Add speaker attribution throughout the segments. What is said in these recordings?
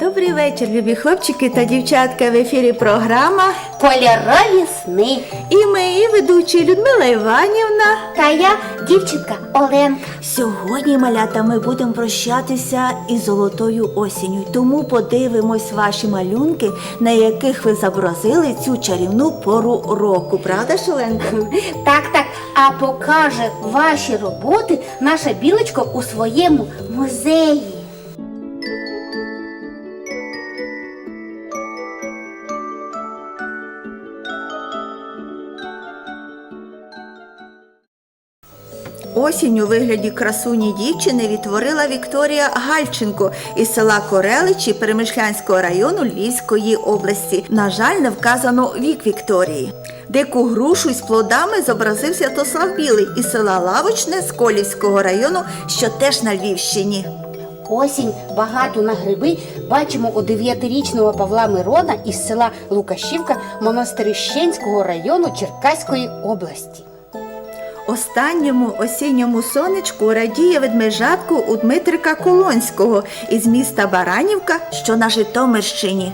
Speaker 1: Добрий вечір, любі хлопчики та дівчатка. В ефірі програма.
Speaker 2: Кольорові сни.
Speaker 1: І ми, її ведучі Людмила Іванівна.
Speaker 2: Та я дівчинка Оленка.
Speaker 1: Сьогодні, малята, ми будемо прощатися із золотою осінню. Тому подивимось ваші малюнки, на яких ви зобразили цю чарівну пору року. Правда, Шоленка?
Speaker 2: Так, так. А покаже ваші роботи наша білочка у своєму музеї.
Speaker 1: Осінь у вигляді красуні дівчини відтворила Вікторія Гальченко із села Кореличі Перемишлянського району Львівської області. На жаль, не вказано вік Вікторії. Дику грушу із плодами зобразив Святослав Білий із села Лавочне Сколівського району, що теж на Львівщині.
Speaker 2: Осінь багато на гриби бачимо у дев'ятирічного Павла Мирона із села Лукашівка Монастирищенського району Черкаської області.
Speaker 1: Останньому осінньому сонечку радіє ведмежатку у Дмитрика Колонського із міста Баранівка, що на Житомирщині.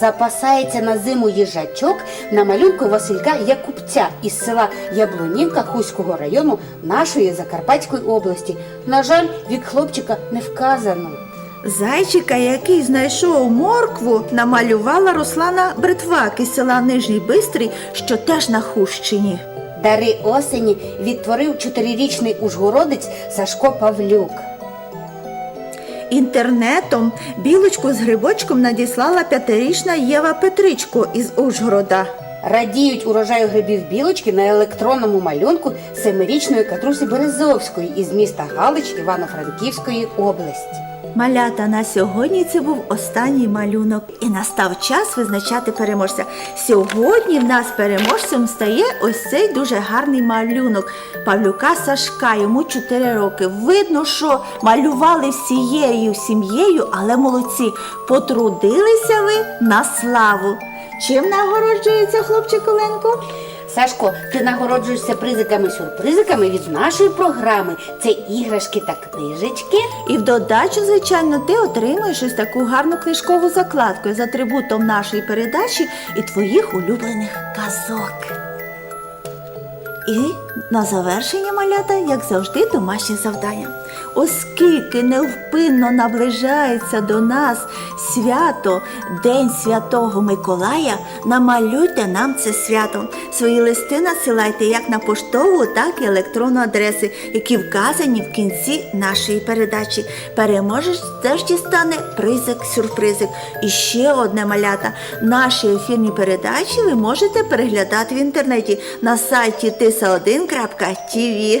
Speaker 2: Запасається на зиму їжачок на малюнку Василька Якубця із села Яблунівка Хуського району нашої Закарпатської області. На жаль, вік хлопчика не вказано.
Speaker 1: Зайчика, який знайшов моркву, намалювала Руслана Бритвак із села Нижній Бистрий, що теж на Хущині.
Speaker 2: Дари осені відтворив чотирирічний ужгородець Сашко Павлюк.
Speaker 1: Інтернетом білочку з грибочком надіслала п'ятирічна Єва Петричко із Ужгорода.
Speaker 2: Радіють урожаю грибів білочки на електронному малюнку семирічної Катрусі Березовської із міста Галич Івано-Франківської області.
Speaker 1: Малята на сьогодні це був останній малюнок, і настав час визначати переможця. Сьогодні в нас переможцем стає ось цей дуже гарний малюнок Павлюка Сашка. Йому 4 роки. Видно, що малювали всією сім'єю, але молодці. Потрудилися ви на славу. Чим нагороджується хлопчик Оленко?
Speaker 2: Сашко, ти нагороджуєшся призиками-сюрпризиками від нашої програми. Це іграшки та книжечки.
Speaker 1: І в додачу, звичайно, ти отримуєш ось таку гарну книжкову закладку з атрибутом нашої передачі і твоїх улюблених казок. І на завершення малята, як завжди, домашнє завдання. Оскільки невпинно наближається до нас свято, День Святого Миколая, намалюйте нам це свято. Свої листи надсилайте як на поштову, так і електронну адреси, які вказані в кінці нашої передачі. Переможець теж дістане призик-сюрпризик. І ще одне малята. Наші ефірні передачі ви можете переглядати в інтернеті на сайті tisa1.tv.